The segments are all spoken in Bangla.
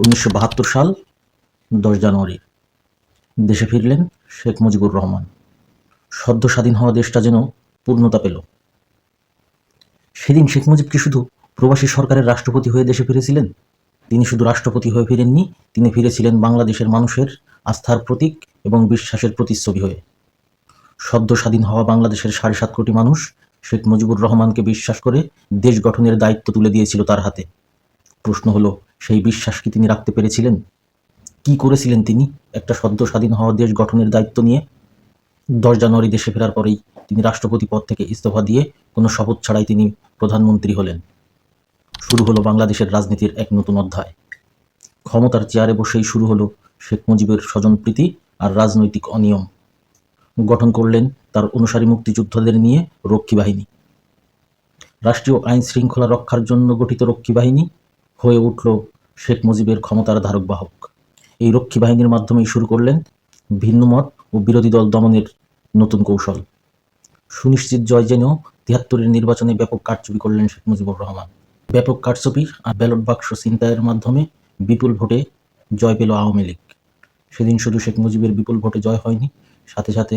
উনিশশো বাহাত্তর সাল, দশ জানুয়ারি, দেশে ফিরলেন শেখ মুজিবুর রহমান। সদ্য স্বাধীন হওয়া দেশটা যেন পূর্ণতা পেল। সেদিন শেখ মুজিব কি শুধু প্রবাসী সরকারের রাষ্ট্রপতি হয়ে দেশে ফিরেছিলেন? তিনি শুধু রাষ্ট্রপতি হয়ে ফিরেননি, তিনি ফিরেছিলেন বাংলাদেশের মানুষের আস্থার প্রতীক এবং বিশ্বাসের প্রতিচ্ছবি হয়ে। সদ্য স্বাধীন হওয়া বাংলাদেশের সাড়ে সাত কোটি মানুষ শেখ মুজিবুর রহমানকে বিশ্বাস করে দেশ গঠনের দায়িত্ব তুলে দিয়েছিল তার হাতে। প্রশ্ন হলো সেই বিশ্বাস কি তিনি রাখতে পেরেছিলেন? কি করেছিলেন তিনি একটা সদ্য স্বাধীন হওয়া দেশ গঠনের দায়িত্ব নিয়ে? দশ জানুয়ারি দেশে ফেরার পরেই তিনি রাষ্ট্রপতি পদ থেকে ইস্তফা দিয়ে কোনো শপথ ছাড়াই তিনি প্রধানমন্ত্রী হলেন। শুরু হলো বাংলাদেশের রাজনীতির এক নতুন অধ্যায়। ক্ষমতার চেয়ারে বসেই শুরু হলো শেখ মুজিবের স্বজনপ্রীতি আর রাজনৈতিক অনিয়ম। গঠন করলেন তার অনুসারী মুক্তিযোদ্ধাদের নিয়ে রক্ষী বাহিনী। রাষ্ট্রীয় আইন শৃঙ্খলা রক্ষার জন্য গঠিত রক্ষী বাহিনী হয়ে উঠল শেখ মুজিবের ক্ষমতার ধারক বাহক এই রক্ষী বাহিনীর মাধ্যমেই শুরু করলেন ভিন্নমত ও বিরোধী দল দমনের নতুন কৌশল। সুনিশ্চিত জয় জেনেও তিয়াত্তরের নির্বাচনে ব্যাপক কারচুপি করলেন শেখ মুজিবুর রহমান। ব্যাপক কারচুপি আর ব্যালট বাক্স ছিনতাইয়ের মাধ্যমে বিপুল ভোটে জয় পেল আওয়ামী লীগ। সেদিন শুধু শেখ মুজিবের বিপুল ভোটে জয় হয়নি, সাথে সাথে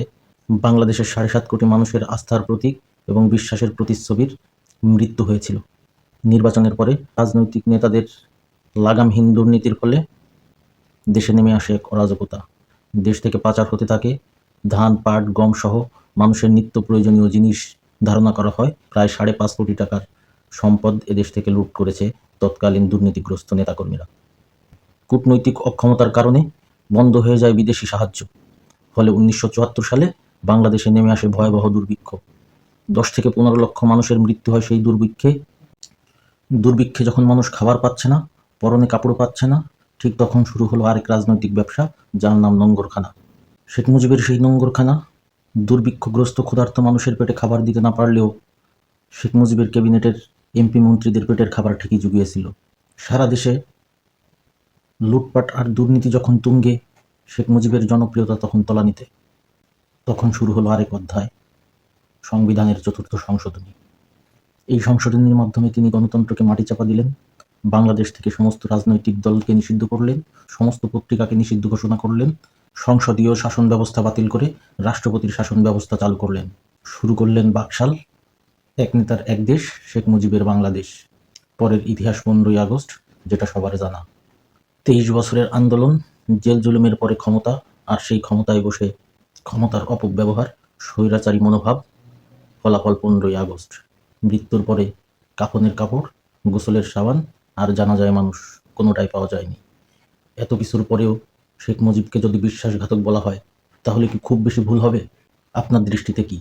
বাংলাদেশের সাড়ে সাত কোটি মানুষের আস্থার প্রতীক এবং বিশ্বাসের প্রতিচ্ছবির মৃত্যু হয়েছিল। নির্বাচনের পরে রাজনৈতিক নেতাদের লাগাম লাগামহীন দুর্নীতির ফলে দেশে নেমে আসে এক অরাজকতা। দেশ থেকে পাচার হতে থাকে, ধান, পাট, গম সহ মানুষের নিত্য প্রয়োজনীয় জিনিস ধারণা করা হয়, প্রায় সাড়ে পাঁচ কোটি টাকার সম্পদ এদেশ থেকে লুট করেছে তৎকালীন দুর্নীতিগ্রস্ত নেতাকর্মীরা। কূটনৈতিক অক্ষমতার কারণে বন্ধ হয়ে যায় বিদেশি সাহায্য। ফলে উনিশশো চুয়াত্তর সালে বাংলাদেশে নেমে আসে ভয়াবহ দুর্ভিক্ষ। দশ থেকে পনেরো লক্ষ মানুষের মৃত্যু হয় সেই দুর্ভিক্ষে। দুর্ভিক্ষে যখন মানুষ খাবার পাচ্ছে না, পরনে কাপড় পাচ্ছে না, ঠিক তখন শুরু হলো আরেক রাজনৈতিক ব্যবসা, যার নাম নোঙ্গরখানা। শেখ মুজিবের সেই নোঙ্গরখানা, দুর্ভিক্ষগ্রস্ত ক্ষুধার্ত মানুষের পেটে খাবার দিতে না পারলেও শেখ মুজিবের ক্যাবিনেটের এমপি মন্ত্রীদের পেটের খাবার ঠিকই জুগিয়েছিল। সারা দেশে লুটপাট আর দুর্নীতি যখন তুঙ্গে, শেখ মুজিবের জনপ্রিয়তা তখন তলানিতে। তখন শুরু হলো আরেক অধ্যায়, সংবিধানের চতুর্থ সংশোধনী। এই সংশোধনীর মাধ্যমে তিনি গণতন্ত্রকে মাটি চাপা দিলেন, বাংলাদেশ থেকে সমস্ত রাজনৈতিক দলকে নিষিদ্ধ করলেন, সমস্ত পত্রিকাকে নিষিদ্ধ ঘোষণা করলেন, সংসদীয় শাসন ব্যবস্থা বাতিল করে রাষ্ট্রপতির শাসন ব্যবস্থা চালু করলেন। শুরু করলেন বাকশাল, এক নেতার এক দেশ, শেখ মুজিবের বাংলাদেশ। পরের ইতিহাস পনেরোই আগস্ট, যেটা সবার জানা। তেইশ বছরের আন্দোলন, জেল জুলুমের পরে ক্ষমতা, আর সেই ক্ষমতায় বসে ক্ষমতার অপব্যবহার, স্বৈরাচারী মনোভাব, ফলাফল পনেরোই আগস্ট। মৃত্যুর পরে কাফনের কাপড়, গোসলের সাবান আর জানা যায় মানুষ কোনোটাই পাওয়া যায়নি। এত কিছুর পরেও শেখ মুজিবকে যদি বিশ্বাসঘাতক বলা হয়, তাহলে কি খুব বেশি ভুল হবে? আপনার দৃষ্টিতে কি?